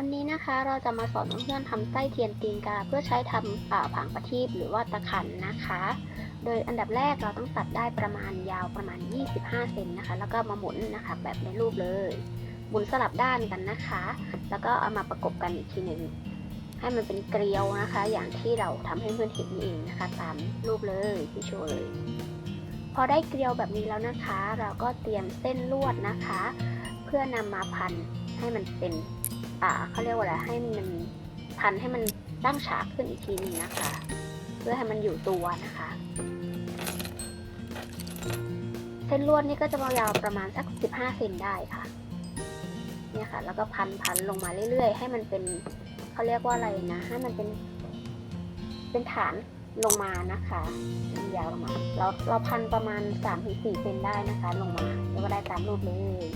วันนี้นะคะเราจะมาสอนเพื่อนๆทำไส้เทียนตีนกาเพื่อใช้ทำอ่าผางประทีปหรือว่าตะขันนะคะ โดยอันดับแรกเราต้องตัดได้ประมาณยาวประมาณ 25 เซนนะคะ แล้วก็มาหมุนนะคะแบบในรูปเลยหมุนสลับด้านกันนะคะ แล้วก็เอามาประกบกันอีกทีหนึ่งให้มันเป็นเกลียวนะคะ อย่างที่เราทำให้เพื่อนเห็นนี่เองนะคะ ตามรูปเลยที่โชว์เลยพอได้เกลียวแบบนี้แล้วนะคะ เราก็เตรียมเส้นลวดนะคะ เพื่อนำมาพันให้มันเป็น อ่าเขาเรียกว่าอะไรให้มันพันให้มันตั้งฉากขึ้นอีกทีหนึงนะคะ เพื่อให้มันอยู่ตัวนะคะ เส้นลวดนี่ก็จะยาวประมาณสัก 15เซนได้ค่ะเนี่ยค่ะแล้วก็พันพันลงมาเรื่อยๆ ให้มันเป็นเขาเรียกว่าอะไรนะ ให้มันเป็น เป็นฐานลงมานะคะยาวลงมาเราเราพันประมาณ3-4เซนได้นะคะ ลงมาแล้วก็ได้ตามรูปเลย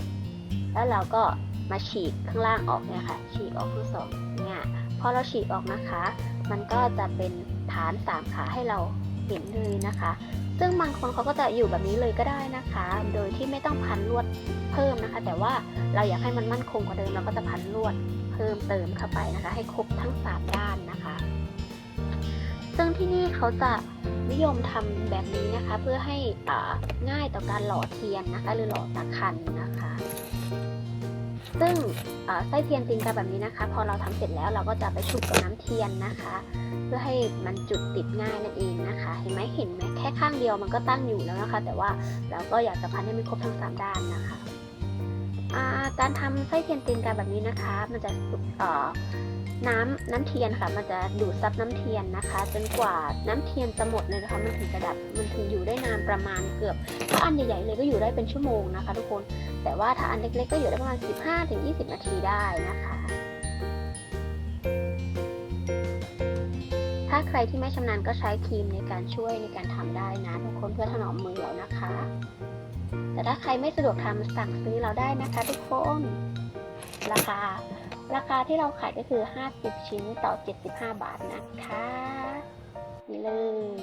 แล้วเราก็ มาฉีกข้างล่างออกเนี่ยค่ะ ฉีกออกทั้งสองเนี่ยพอเราฉีกออกนะคะ มันก็จะเป็นฐานสามขาให้เราเห็นเลยนะคะ ซึ่งบางคนเขาก็จะอยู่แบบนี้เลยก็ได้นะคะ โดยที่ไม่ต้องพันลวดเพิ่มนะคะ แต่ว่าเราอยากให้มันมั่นคงกว่าเดิมเราก็จะพันลวดเพิ่มเติมเข้าไปนะคะ ให้ครบทั้งสามด้านนะคะ ซึ่งที่นี่เขาจะนิยมทำแบบนี้นะคะ เพื่อให้ง่ายต่อการหล่อเทียนนะคะ หรือหล่อตะขันนะคะ ซึ่งไส้เทียนตีนกาแบบนี้นะคะ พอเราทำเสร็จแล้วเราก็จะไปชุบกับน้ำเทียนนะคะ เพื่อให้มันจุดติดง่ายนั่นเองนะคะ เห็นไหมเห็นไหมแค่ข้างเดียวมันก็ตั้งอยู่แล้วนะคะ แต่ว่าเราก็อยากจะพันให้มันครบทั้งสามด้านนะคะ การทำไส้เทียนตีนกาแบบนี้นะคะ มันจะเอ่อน้ำน้ำเทียนค่ะ มันจะดูดซับน้ำเทียนนะคะ จนกว่าน้ำเทียนจะหมดเลยนะคะ มันถึงจะดับ มันถึงอยู่ได้นานประมาณเกือบ ถ้าอันใหญ่ๆเลยก็อยู่ได้เป็นชั่วโมงนะคะ ทุกคน แต่ว่าถ้าอันเล็กๆก็อยู่ได้ประมาณ 15-20 นาทีได้นะคะ ถ้าใครที่ไม่ชำนาญก็ใช้ครีมในการช่วยในการทำได้นะทุกคนเพื่อถนอมมือเรานะคะ แต่ถ้าใครไม่สะดวกทำสั่งซื้อเราได้นะคะทุกคนราคา ราคาที่เราขายก็คือ 50 ชิ้นต่อ 75 บาทนะคะ นี่เลย